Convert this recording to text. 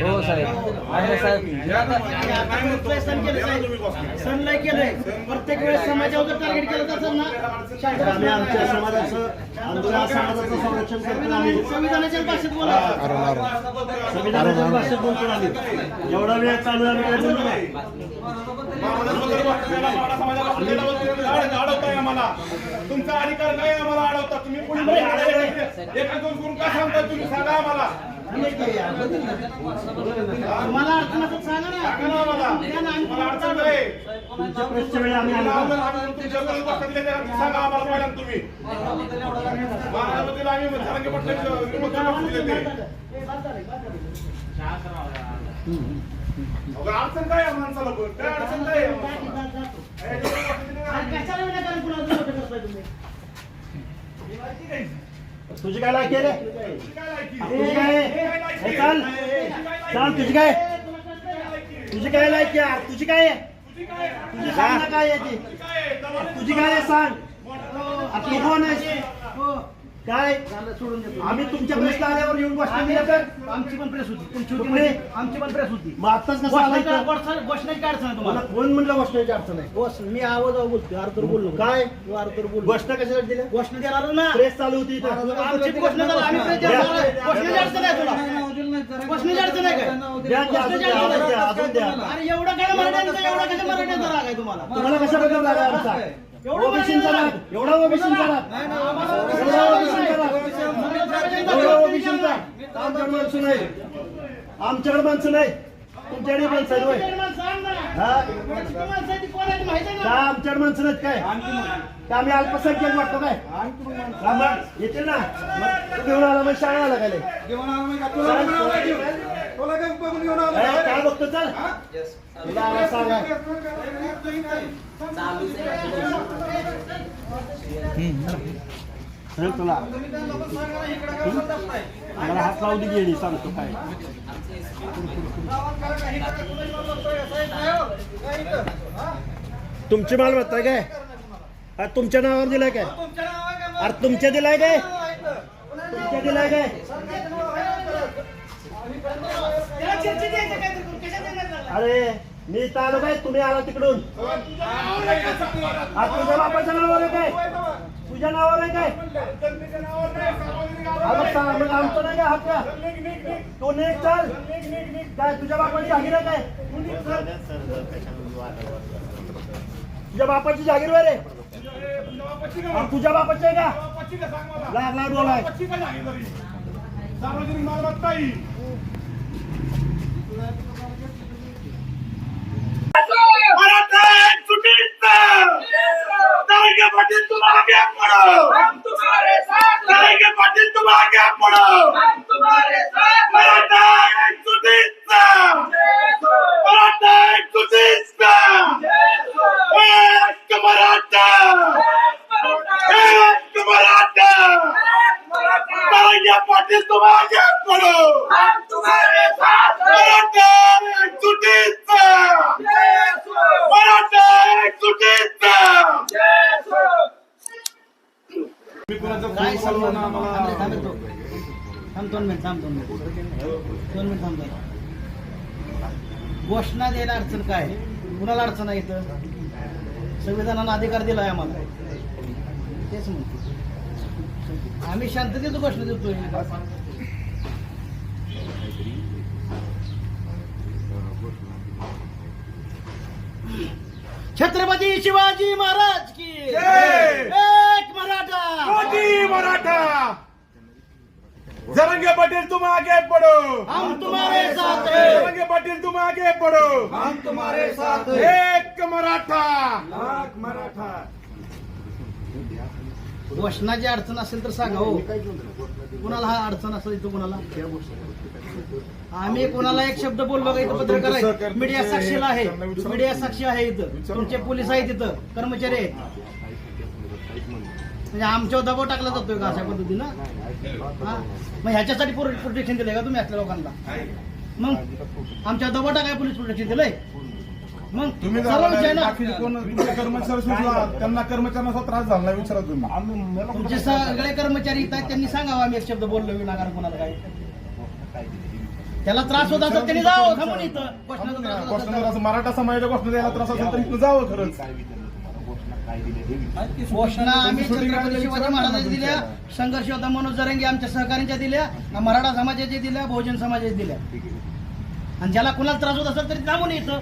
हो साहेब. आहे साहेब. सनलाय केलंय. प्रत्येक वेळेस समाजावर जर टार्गेट केलं तर ना आम्ही आमच्या समाजाचं आमच्या समाजाचं संरक्षण करतो आम्ही. संविधानाच्या भाषेत बोला. संविधानाच्या भाषेत बोलतो आम्ही. एवढा वेळ चालू आहे, आम्ही काय बोललो नाही. आम्हाला तुमचा अधिकार नाही आम्हाला अडवता. तुम्ही पुढे एका दोन करून का सांगताय तुम्ही सांगा आम्हाला. मला अडचण सांगा ना. अडचण नाही तुमच्या प्रेसच्या वेळी आम्ही आलो आम्हाला आम्ही तुमच्याकडे बसले ते सांगा आम्हाला पहिल्यांदा तुम्ही महाराष्ट्रातील आम्ही धरंगे पटले मुख्यमंत्री देते अहो, अडचण काय आहे माणसाला पण? काय अडचण काय आहे माणसाला? आणि कशाला विनाकारण कुणाला मोठं करताय तुम्ही? तुझी काय लायकी आहे रे काय लायकी? तुझी काय आहे? चाल चाल तुझी काय तुझी काय लायकी आहे तुझी काय तुझी काय? सांग ना काय आहे ती तुझी काय आहे? सांग आता तू कोण आहे हो काय? झालं, सोडून देतो आम्ही तुमच्या प्रेसला आल्यावर येऊन बसलो तर आमची पण प्रेस होती. तुमची होती? म्हणजे आमची पण प्रेस होती. मग आत्ताच कसं काय अडचण आहे मला तुम्हाला कोण म्हणलं बसण्याची अडचण आहे? बस मी आवाज बोलतो अर्धर बोललो काय? अर्धर बोललो घोषणा कशाला दिल्या? घोषणा देणार ना. प्रेस चालू होती इथं. आमची घोषणा झाली, आम्ही प्रेस. घोषणाची अडचण आहे तुला. घोषणाची अडचण आहे काय? द्या, द्या, अजून द्या, अजून द्या, अजून द्या. अरे एवढं काय मराठ्यांचा एवढा कशा मराठ्यांचा राग आहे तुम्हाला? तुम्हाला कशाबद्दल राग आहे आमचा? एवढं ओबीसींचा राग. एवढा ओबीसींचा राग. एवढा ओबीसींचा राग एवढा ओबीसींचा आमच्याकडे माणसं नाही. आमच्याकडे माणसं नाही. तुमच्याकडे माणसं आहेत होय. हा? का आमच्याकडे माणसं नाहीत काय? का आम्ही अल्पसंख्याक वाटतो काय? हा, मग येतील ना. मग तू घेऊन आला मग शाळा आला काय काय बघतो चल. तुला सांगा. खेळ तुला. मला हात लावू दे गेली सांगतो काय. तुमची मालमत्ता आहे काय? अरे तुमच्या नावावर दिलाय काय? अरे तुमच्या दिलाय काय? तुमच्या दिलाय काय? अरे मी तर आलो काय? तुम्ही आला तिकडून. आज तुझ्या बापाच्या नावावर काय? जनावर आहे काय? जनतेच्या नाही, मग आमचं नाही का हक्क तो नेक चाल. काय तुझ्या बापाची जागीर आहे काय? तुझ्या बापाची जागीर वर आहे? तुझ्या बापाची आहे का? लागला डोला सार्वजनिक मालमत्ता ही. मराठा सुटीचं! तरंगे पाटील तुम आगे पढ़ो तरंगे पाटील तुम आगे पढ़ो मराठा सुटीचं! थांब दोन मिनिट थांब दोन मिनिट. दोन मिनिट थांब. घोषणा द्यायला अडचण काय? कुणाला अडचण आहे इथं? संविधानानं अधिकार दिलाय आम्हाला. तेच म्हणतो. आम्ही शांततेत घोषणा देतोय. छत्रपती शिवाजी महाराज की! एक मराठा! मराठा! जरंगे पाटील तुम आगे बढ़ो। हम तुम्हारे साथ हैं। जरंगे पाटील तुम आगे बढ़ो। हम तुम्हारे साथ एक मराठा। मराठा। घोषणाची अडचण असेल तर सांगा हो. कुणाला हा अडचण असेल इथं कुणाला? आम्ही कोणाला एक शब्द बोललो का इथं पत्रकार मीडिया साक्षीला आहे. मीडिया साक्षी आहे इथं. तुमचे पोलीस आहेत इथं. कर्मचारी आहेत. म्हणजे आमच्यावर दबाव टाकला जातोय का अशा पद्धतीनं? हा? मग ह्याच्यासाठी प्रोटेक्शन दिलंय का तुम्ही असल्या लोकांना? मग आमच्या दबाव टाकाय पोलीस प्रोटेक्शन दिलंय? मग तुम्ही सर्व विषय ना. बाकी कोण तुमचे कर्मचारी त्यांना कर्मचाऱ्यांना असा त्रास झाला नाही विचारा तुम्ही. तुमचे सगळे कर्मचारी इथं आहेत त्यांनी सांगावं आम्ही एक शब्द बोललो विनाकारण कोणाला काय त्याला त्रास होत असेल त्यांनी जावं थांबून इथं. असं मराठा समाजाच्या द्यायला त्रास असेल तर इथं जावं खरंच. घोषणा आम्ही छत्रपती शिवाजी महाराजांच्या दिल्या संघर्ष होता मनोज जरंगे आमच्या सहकार्यांच्या दिल्या मराठा समाजाच्या दिल्या बहुजन समाजाच्या दिल्या. आणि ज्याला कुणाला त्रास होत असेल तरी थांबून इथं.